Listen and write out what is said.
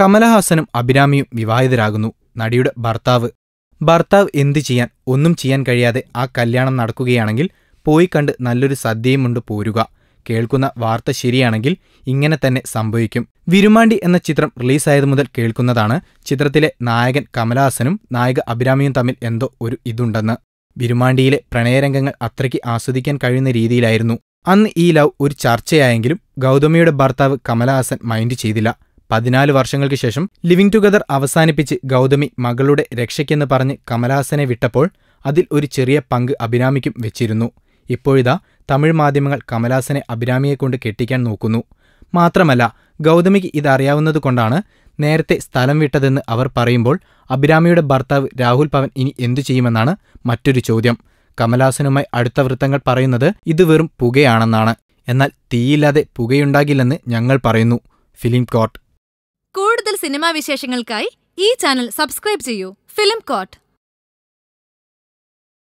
കമലഹാസനും അഭിരാമിയും വിവാഹിതരാകുന്നു. നടിയുടെ ഭർത്താവ്. ഭർത്താവ് എന്തു ചെയ്യാൻ ഒന്നും ചെയ്യാൻ കഴിയാതെ ആ കല്യാണം നടക്കുകയാണെങ്കിൽ പോയി കണ്ട് നല്ലൊരു സദ്യയും കൊണ്ട് പോരുക. കേൾക്കുന്ന വാർത്ത ശരിയാണെങ്കിൽ ഇങ്ങനെ തന്നെ സംഭവിക്കും. വിരുമാണ്ടി എന്ന ചിത്രം റിലീസായത് മുതൽ കേൾക്കുന്നതാണ് ചിത്രത്തിലെ നായകൻ കമലഹാസനും നായിക അഭിരാമിയും തമ്മിൽ എന്തോ ഒരു ഇതുണ്ടെന്ന്. വിരുമാണ്ടിയിലെ പ്രണയരംഗങ്ങൾ അത്രയ്ക്ക് ആസ്വദിക്കാൻ കഴിയുന്ന രീതിയിലായിരുന്നു. അന്ന് ഈ ലവ് ഒരു ചർച്ചയായെങ്കിലും ഗൗതമിയുടെ ഭർത്താവ് കമലഹാസൻ മൈൻഡ് ചെയ്തില്ല. പതിനാല് വർഷങ്ങൾക്ക് ശേഷം ലിവിംഗ് ടുഗദർ അവസാനിപ്പിച്ച് ഗൗതമി മകളുടെ രക്ഷയ്ക്കെന്ന് പറഞ്ഞ് കമലഹാസനെ വിട്ടപ്പോൾ അതിൽ ഒരു ചെറിയ പങ്ക് അഭിരാമിക്കും വെച്ചിരുന്നു. ഇപ്പോഴിതാ തമിഴ് മാധ്യമങ്ങൾ കമലഹാസനെ അഭിരാമിയെക്കൊണ്ട് കെട്ടിക്കാൻ നോക്കുന്നു. മാത്രമല്ല ഗൗതമിക്ക് ഇതറിയാവുന്നതുകൊണ്ടാണ് നേരത്തെ സ്ഥലം വിട്ടതെന്ന് അവർ പറയുമ്പോൾ അഭിരാമിയുടെ ഭർത്താവ് രാഹുൽ പവൻ ഇനി എന്തു ചെയ്യുമെന്നാണ് മറ്റൊരു ചോദ്യം. കമലഹാസനുമായി അടുത്ത വൃത്തങ്ങൾ പറയുന്നത് ഇത് വെറും പുകയാണെന്നാണ്. എന്നാൽ തീയില്ലാതെ പുകയുണ്ടാകില്ലെന്ന് ഞങ്ങൾ പറയുന്നു. Film coat. കൂടുതൽ സിനിമാ വിശേഷങ്ങൾക്കായി ഈ ചാനൽ സബ്സ്ക്രൈബ് ചെയ്യൂ. Film coat.